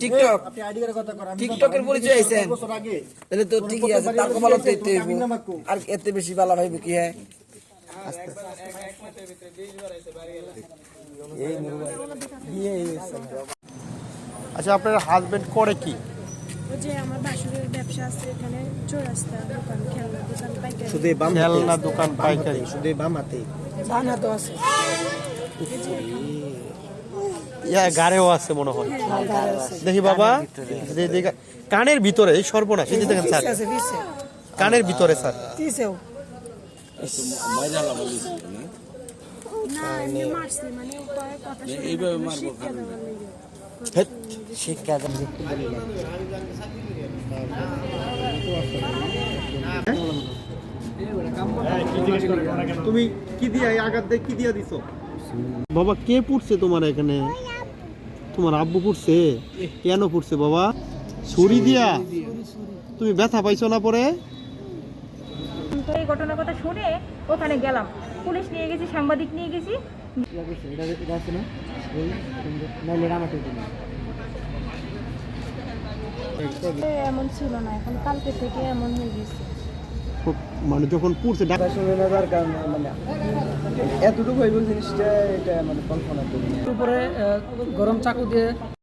TikTok আপনি ID কার্ডের কথা করেন টিকটকের পরিচয় আইছেন বছর আগে। তাহলে তো ঠিকই আছে তার তো এতে আর এতে বেশি বালা ভাইব কি হ্যাঁ? আচ্ছা আপনার হাজবেন্ড করে কি? যে আমার বাসুরের ব্যবসা আছে এখানে চৌরাস্তা দোকান খেলনা দোকান পাইকারি। শুধু বাম খেলনা দোকান পাইকারি। শুধু এই বাম হাতে। ইয়া গাড়েও আছে মনে হয়। দেখি বাবা কানের ভিতরে এই সর্বনাশ এই দেখেন স্যার। কানের ভিতরে স্যার। মানে শিক্ষা তুমি কি দিয়া আঘাত দিয়ে কি দিয়া দিছো? বাবা কে পুড়ছে তোমার এখানে? তোমার আব্বু পুড়ছে কেন পুড়ছে বাবা? ছুরি দিয়া? তুমি ব্যথা পাইছো না পরে? এই ঘটনার কথা শুনে ওখানে গেলাম। পুলিশ নিয়ে গেছি সাংবাদিক নিয়ে গেছি। এমন ছিল না এখন কালকে থেকে এমন হয়ে গেছে। খুব মানে যখন পুড়ছে ডাক মানে এতটুকু জিনিসটা এটা মানে কল্পনা করি উপরে গরম চাকু দিয়ে